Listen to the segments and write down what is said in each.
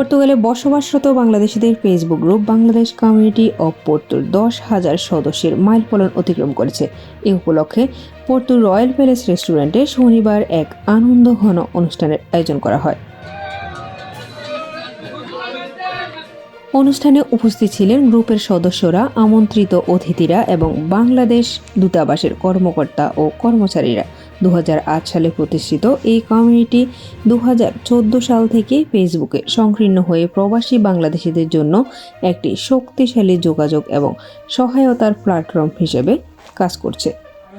পর্তুগালে বসবাসরত বাংলাদেশিদের Facebook group Bangladesh community of পর্তুর দশ হাজার সদস্যের মাইল মাইলফলন অতিক্রম করেছে। এ উপলক্ষে পর্তুর রয়্যাল প্যালেস রেস্টুরেন্টে শনিবার এক আনন্দ ঘন অনুষ্ঠানের আয়োজন করা হয়। অনুষ্ঠানে উপস্থিত ছিলেন গ্রুপের সদস্যরা, আমন্ত্রিত অতিথিরা এবং বাংলাদেশ দূতাবাসের কর্মকর্তা ও কর্মচারীরা। দু হাজার আট সালে প্রতিষ্ঠিত এই কমিউনিটি দু হাজার চোদ্দ সাল থেকে ফেসবুকে সংকীর্ণ হয়ে প্রবাসী বাংলাদেশিদের জন্য একটি শক্তিশালী যোগাযোগ এবং সহায়তার প্ল্যাটফর্ম হিসেবে কাজ করছে।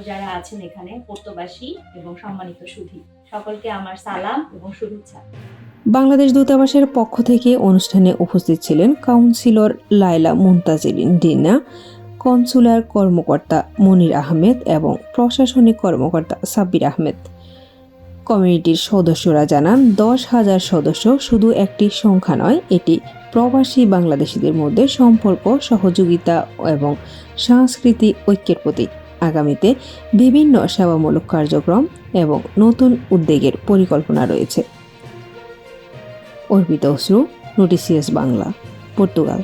যারা আছেন এখানে পর্তবাসী এবং সম্মানিত সুধী সকলকে আমার সালাম এবং শুভেচ্ছা। বাংলাদেশ দূতাবাসের পক্ষ থেকে অনুষ্ঠানে উপস্থিত ছিলেন কাউন্সিলর লায়লা মুনতাজিরিন ডিনা কনসুলার কর্মকর্তা মনির আহমেদ এবং প্রশাসনিক কর্মকর্তা সাব্বির আহমেদ। কমিউনিটির সদস্যরা জানান, দশ হাজার সদস্য শুধু একটি সংখ্যা নয়, এটি প্রবাসী বাংলাদেশিদের মধ্যে সম্পর্ক, সহযোগিতা এবং সাংস্কৃতিক ঐক্যের প্রতীক। আগামীতে বিভিন্ন সেবামূলক কার্যক্রম এবং নতুন উদ্যোগের পরিকল্পনা রয়েছে। অর্পিত অশ্রু নোটিসিয়াস বাংলা, পর্তুগাল।